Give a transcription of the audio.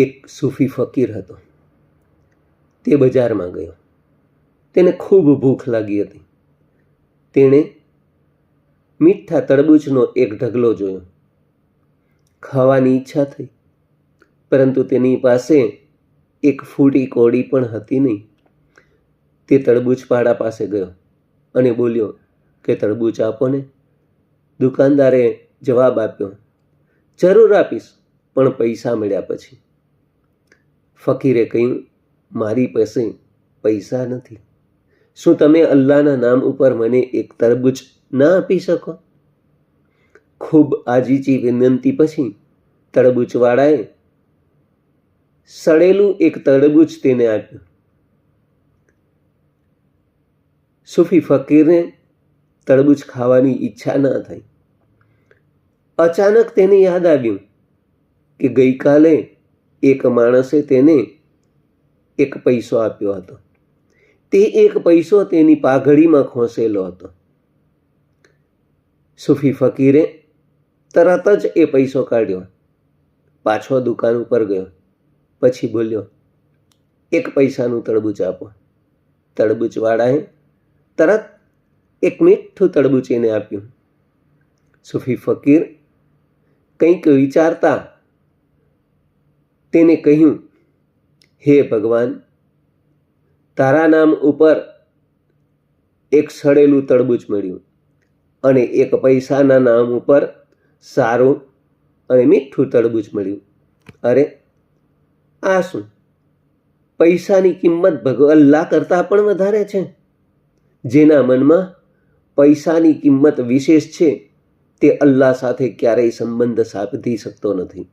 એક સૂફી ફકીર હતો. તે બજારમાં ગયો. તેને ખૂબ ભૂખ લાગી હતી. તેણે મીઠા તરબૂચનો એક ઢગલો જોયો. ખાવાની ઈચ્છા થઈ, પરંતુ તેની પાસે એક ફૂટી કોડી પણ હતી નહીં. તે તડબૂચપાડા પાસે ગયો અને બોલ્યો, કે તરબૂચ આપો ને દુકાનદારે જવાબ આપ્યો, જરૂર આપીશ, પણ પૈસા મળ્યા પછી. ફકીરે કહ્યું, મારી પાસે પૈસા નથી. શું તમે અલ્લાહના નામ ઉપર મને એક તરબૂચ ના આપી શકો? ખૂબ આજીચી વિનંતી પછી તરબૂચવાળાએ સડેલું એક તરબૂચ તેને આપ્યું. સૂફી ફકીરને તરબૂચ ખાવાની ઈચ્છા ન થઈ. અચાનક તેને યાદ આવ્યું કે ગઈકાલે એક માણસે તેને એક પૈસો આપ્યો હતો. તે એક પૈસો તેની પાઘડીમાં ખોસેલો હતો. સૂફી ફકીરે તરત જ એ પૈસો કાઢ્યો. પાછો દુકાન ઉપર ગયો. પછી બોલ્યો, એક પૈસાનું તળબૂચ આપો. તળબૂચવાળાએ તરત એક મીઠું તરબૂચ એને આપ્યું. સૂફી ફકીર કંઈક વિચારતા તેને કહ્યું, હે ભગવાન, તારા નામ ઉપર એક સડેલું તડબૂચ મળ્યું અને એક પૈસાના નામ ઉપર સારું અને મીઠું તડબૂચ મળ્યું. અરે, આ શું? પૈસાની કિંમત ભગવ અલ્લાહ કરતાં પણ વધારે છે. જેના મનમાં પૈસાની કિંમત વિશેષ છે, તે અલ્લાહ સાથે ક્યારેય સંબંધ સાધી શકતો નથી.